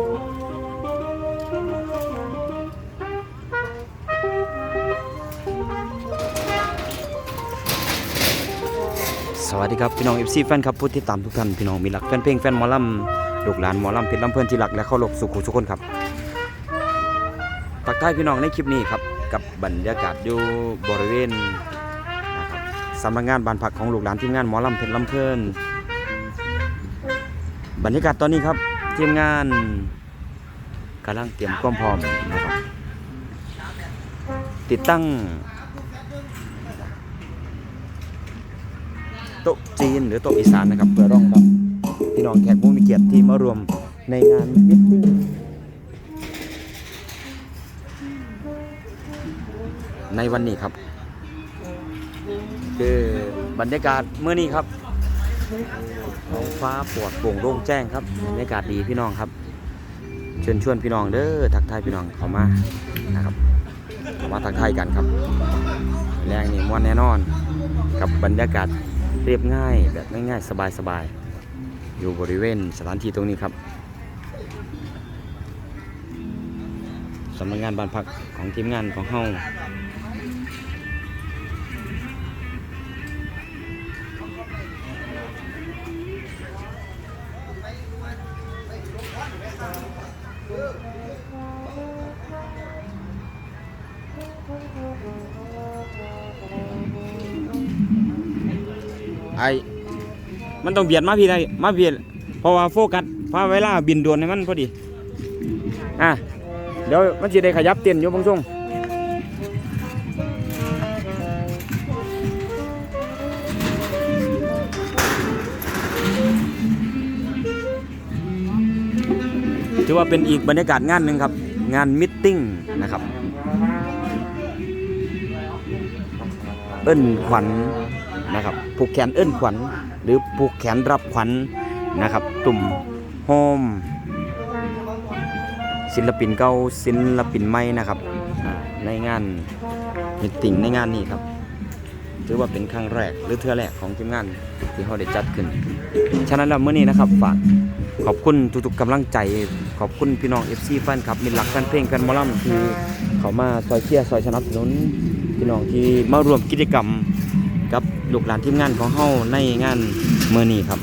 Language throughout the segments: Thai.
สวัสดีครับ พี่น้องเอฟซีแฟนครับผู้ที่ตามทุกท่านพี่น้องมีหลักแฟนเพลงแฟนหมอลำลูกหลานหมอลำเพชรลำเพื่อนที่รักและเคารพสุขุทุกคนครับตักทายพี่น้องในคลิปนี้ครับกับบรรยากาศอยู่บริเวณนะครับสำนักงานบานพักของลูกหลานทีมงานหมอลำเพชรลำเพื่อนบรรยากาศตอนนี้ครับทีมงานำลังเตรียมความพร้อมนะครับ ติดตั้งโต๊ะจีนหรือโต๊ะอีสานนะครับเพื่อรองรับพี่น้องแขกผู้มีเกียรติที่มารวมในงานมิตติ้งในวันนี้ครับ คือบรรยากาศเมื่อนี้ครับท้องฟ้าปวดโปร่งโล่งแจ้งครับบรรยากาศดีพี่น้องครับ เชิญชวนพี่น้องเด้อทักทายพี่น้องเข้ามานะครับเขามาทักทายกันครับแรงนี่ม่วนแน่นอน กับบรรยากาศเรียบง่ายแบบง่ายๆสบายๆ อยู่บริเวณสถานที่ตรงนี้ครับสำนักงานบ้านพักของทีมงานของเฮา ไอมันต้องเบียดมาพี่ได้มาเบียดเพราะว่าโฟกัสพราะเวลาบินด่วนให้มันพอดีอะเดี๋ยวมันจะได้ขยับเต้นอยู่บางช่วงถือว่าเป็นอีกบรรยากาศงานหนึ่งครับ งานมิทติ้งนะครับ เอิ้นขวัญ นะครับผูกแขนเอิ้นขวัญหรือผูกแขนรับขวัญนะครับ ตุ่มโฮมศิลปินเก่าศิลปินใหม่นะครับในงานมิตติ้งในงานนี้ครับถือว่าเป็นครั้งแรกหรือเทื่อแรกของทีมงานที่เขาได้จัดขึ้น ฉะนั้นแล้วเมื่อนี้นะครับฝากขอบคุณทุกๆกำลังใจ ขอบคุณพี่น้อง FC แฟนคลับมิตรหลักแฟนเพลงแฟนมอลำที่เขามาซอยเชียร์ซอยสนับสนุนพี่น้องที่มารวมกิจกรรมกับ ลูกหลานทีมงานของเฮาในงานเมื่อนี้ครับ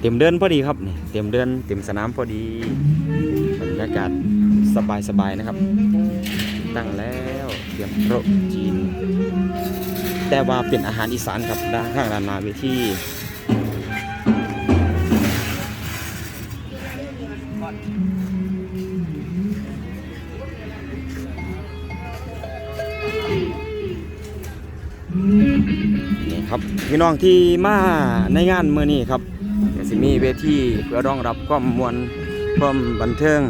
เต็มเดินพอดีครับนี่เต็มเดินเต็มสนามพอดีบรรยากาศสบายๆนะครับ ตั้งแล้ว เตรียมโต๊ะจีน แต่ว่าเป็นอาหารอีสานครับด้านข้างด้านหน้าเวทีนี่ครับพี่น้องที่มาในงานเมื้อนี้ครับสิมีเวทีเพื่อรองรับความมวลความบันเทิง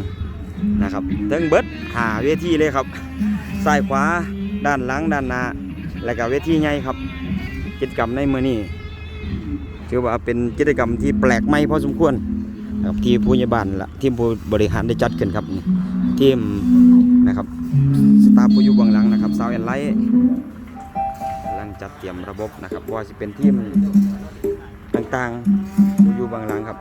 นะครับเทิงเบิดหาเวทีเลยครับ ซ้ายขวาด้านหลังด้านหน้าและก็เวทีใหญ่ครับ กิจกรรมในมื้อนี้ถือว่าเป็นกิจกรรมที่แปลกใหม่พอสมควรนะครับที่ผู้ใหญ่บ้านและทีมผู้บริหารได้จัดขึ้นครับนี่ทีมนะครับสตาฟผู้อยู่เบื้องหลังนะครับสาวแอนไลท์กำลังจัดเตรียมระบบนะครับว่าจะเป็นทีมต่างๆผู้อยู่เบื้องหลังครับ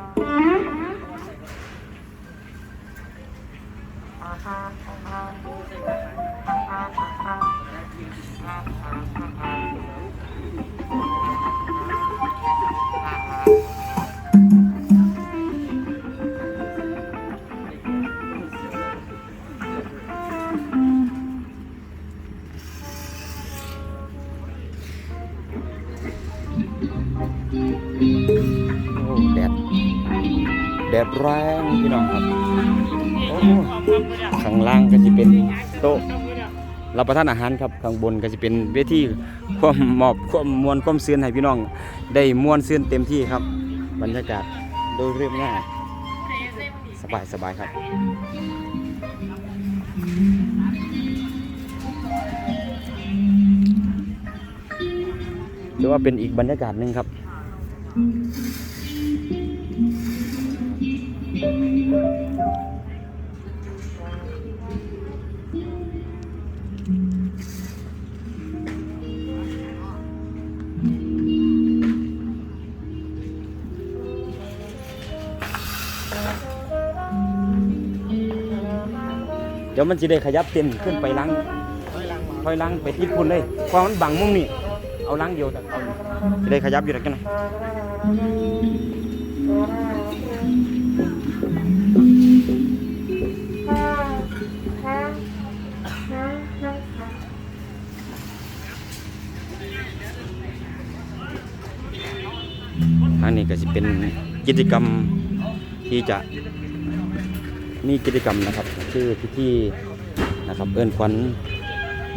แดดแรงพี่น้องครับโอ้ข้างล่างก็จะเป็นโต๊ะรับประทานอาหารครับข้างบนก็จะเป็นเวทีความหมอบความมวลความซื่นให้พี่น้อง ได้มวนซื่นเต็มที่ครับ บรรยากาศโดยเรียบง่ายสบายสบายครับถือว่าเป็นอีกบรรยากาศหนึ่งครับ ดี๋ยวมันจะได้ขยับเต็มขึ้นไปล้างถอยล้างไปทิศพุ่นเลยเพราะมันบังมุมนี่เอาล้างเดียวแต่เอาจะได้ขยับอยู่แล้วกันนะทางนี้ก็จะเป็นกิจกรรมที่จะ มีกิจกรรมนะครับชื่อพิธีนะครับเอื้อนขวัญ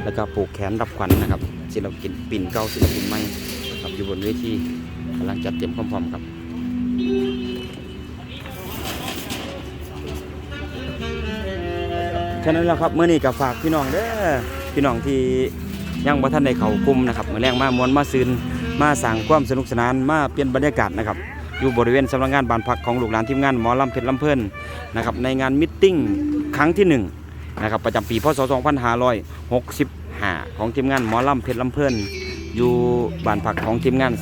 แล้วก็ปลูกแขนรับขวัญนะครับศิลปินปิ่นเก้าศิลปินใหม่ครับอยู่บนเวทีกำลังจัดเตรียมพร้อมๆครับฉะนั้นแล้วครับเมื่อนี้ก็ฝากพี่น้องเด้อพี่น้องที่ยังบ่ท่านได้เขากลุ่มนะครับเมื่อแรงมามวนมาซืนมาสั่งความสนุกสนานมาเปลี่ยนบรรยากาศนะครับ อยู่บริเวณสำนักงานบ้านพักของลูกหลานทีมงานหมอลำเพชรลำเพลินนะครับในงานมิทติ้งครั้งที่1นะครับประจำปีพศ 2565 ของทีมงานหมอลำเพชรลำเพลินอยู่บ้านพักของทีมงาน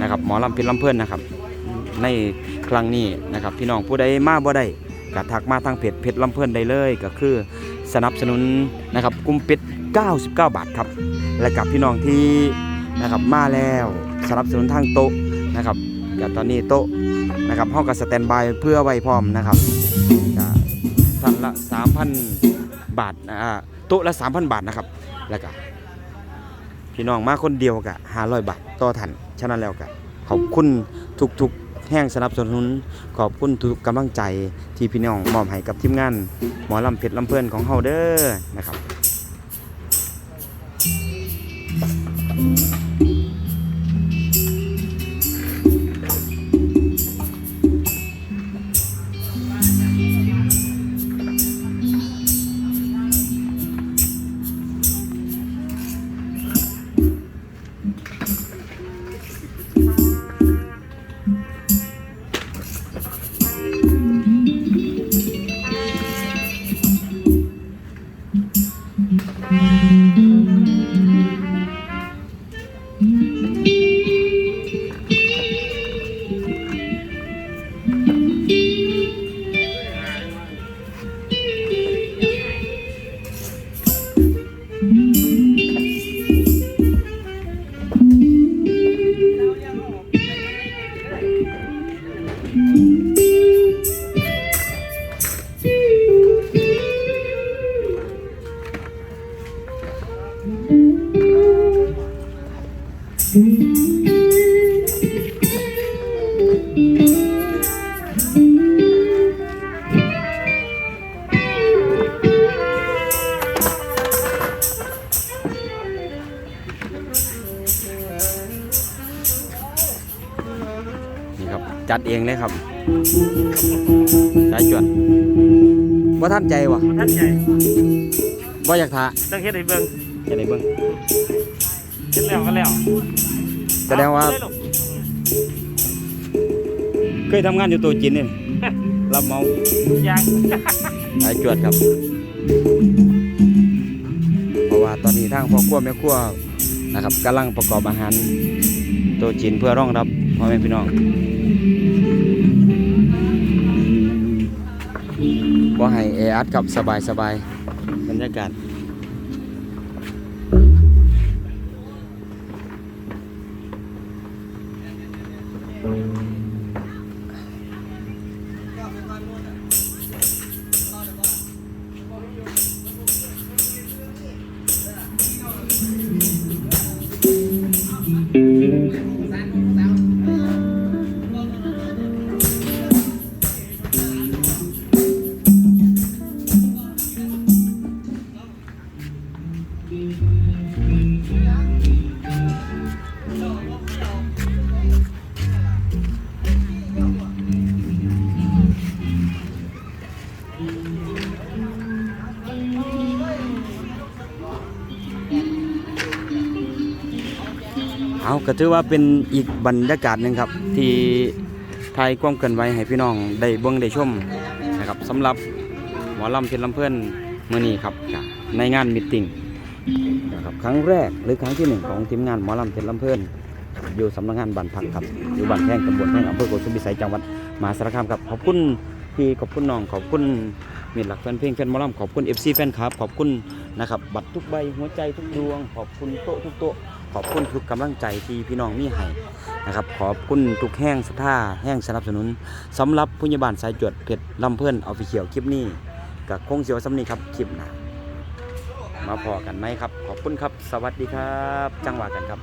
นะครับหมอลำเพชรลำเพลินนะครับในครั้งนี้นะครับพี่น้องผู้ใดมาบ่ได้ก็ทักมาทางเพจเพชรลำเพลินได้เลยก็คือสนับสนุนนะครับกลุ่มเป็ด99 บาทครับและกับพี่น้องที่นะครับมาแล้วสนับสนุนทางโต๊ะนะครับ กับตอนนี้โต๊ะนะครับห้องกับสแตนบายเพื่อไว้พร้อมนะครับท่านละ 3,000 บาทนะโต๊ะละ 3,000 บาทนะครับแล้วก็พี่น้องมาคนเดียวกะ500บาทต่อท่านฉะนั้นแล้วก็ขอบคุณทุกๆแห่งสนับสนุน ขอบคุณทุกกำลังใจที่พี่น้องมอบให้กับทีมงาน หมอลำเพชรลำเพลินของเฮาเด้อนะครับ จัดเองเลยครับสายจวดว่าท่านใจวะท่านใหญ่ว่าอยากทาต้องเฮ็ดให้เบิ่งจะได้เบิ่งเฮ็ดแล้วก็แล้วแสดงว่าเอเลยลูกเคยทำงานอยู่ตัวจีนนี่รับเหมายังสายจวดครับ เพราะว่าตอนนี้ทางพ่อครัวแม่ครัวนะครับกำลังประกอบอาหารตัวจีนเพื่อรองรับ พ่อแม่พี่น้องบ่ให้แออัดกับสบายสบายบรรยากาศ เอาก็ถือว่าเป็นอีกบรรยากาศหนึ่งครับ ที่ไทยความเกินไว้ให้พี่น้องได้เบิ่งได้ชมนะครับสำหรับหมอลำเพชรลำเพื่อนเมื่อนี้ครับ ในงานมิทติ้งนะครับครั้งแรกหรือครั้งที่หนึ่งของทีมงานหมอลำเพชรลำเพื่อนอยู่สำนักงานบ้านพักครับอยู่บ้านแพงตำบลแพงอำเภอโกสุมพิสัยจังหวัดมหาสารคามครับขอบคุณพี่ขอบคุณน้องขอบคุณมีหลักแฟนเพลงแฟนหมอลำขอบคุณ FC แฟนคลับขอบคุณนะครับบัตรทุกใบหัวใจทุกดวง ขอบคุณโต๊ะทุกโต๊ะ ขอบคุณทุกกำลังใจที่พี่น้องมีให้นะครับ ขอบคุณทุกแห้งสท่าแห้งสนับสนุนสำหรับผู้ยบาลสายจวดเพชรลำเพื่อนออฟฟิเชียลคลิปนี้กับคงเสียวสำนีครับคลิปหนามาพอกันไหมครับ ขอบคุณครับ สวัสดีครับ จังหวะกันครับ